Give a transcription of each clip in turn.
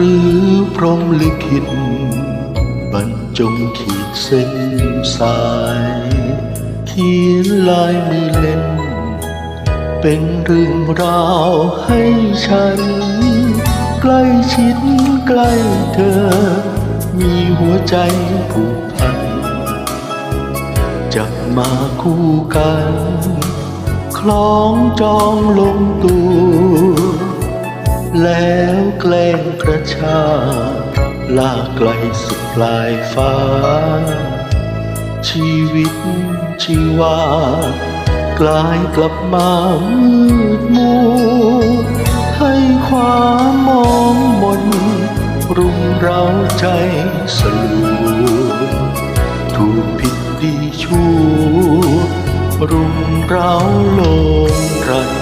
รือพรมลิขิตบรรจงขีดเส้นสาย เขียนลายมือเล่น เป็นเรื่องราวให้ฉัน ใกล้ชิดใกล้เธอ มีหัวใจผูกพันจับมาคู่กัน คล้องจองลงตัว แล้วแกล้งกระชากลากไกลสุดปลายฟ้า ชีวิตชีวากลายกลับมามืดมัวให้ความมองมน รุมเร้าใจสลัวถูกผิดดีชั่วรุมเร้าโลงรัน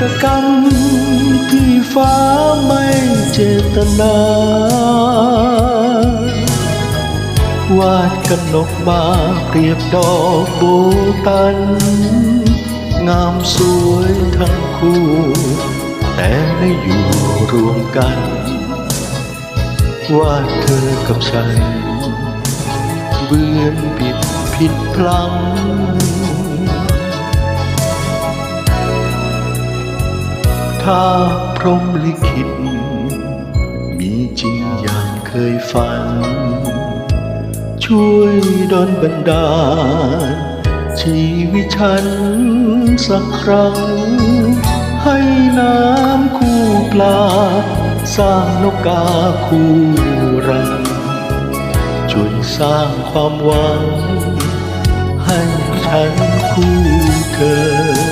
ตกรรมที่ฟ้าไม่เจตนา วาดกันออกมาเปรียบดอกโบตัน งามสวยทั้งคู่ แต่ไม่อยู่รวมกันว่าเธอกับฉัน เบือนผิดผิดพลัง ถ้าพรหมลิขิต มีจริงอย่างเคยฝัน ช่วยดลบันดาล ชีวิตฉันสักครั้ง ให้น้ำคู่ปลา สร้างนกกาคู่รัง ช่วยสร้างความหวัง ให้ฉันคู่เธอ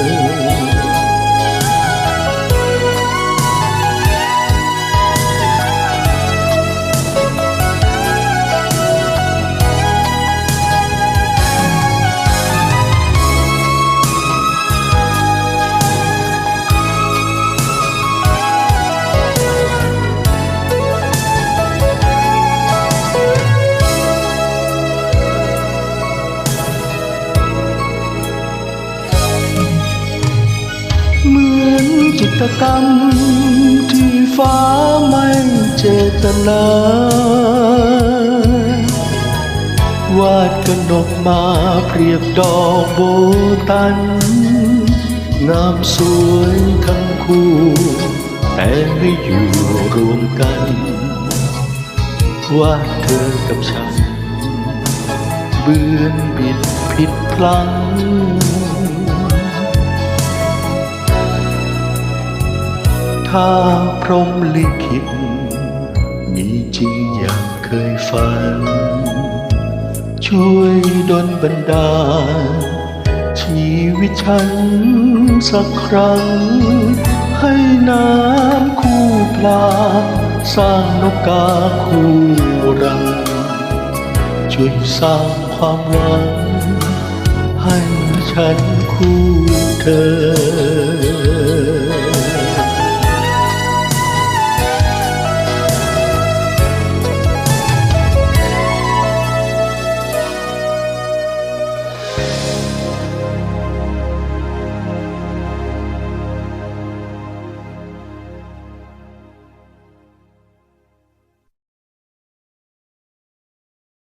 จิตกรรมที่ฟ้าไม่เจตนาวาดกันกมาเปรียบดอกโบตัน งามสวยทั้งคู่ แต่ไม่อยู่รวมกันว่าเธอกับฉัน เบือนบิดผิดพลัง ถ้าพรหมลิขิต มีจริงอย่างเคยฝัน ช่วยดลบันดาลชีวิตฉันสักครั้ง ให้น้ำคู่ปลา สร้างนกกาคู่รัง ช่วยสร้างความหวัง ให้ฉันคู่เธอ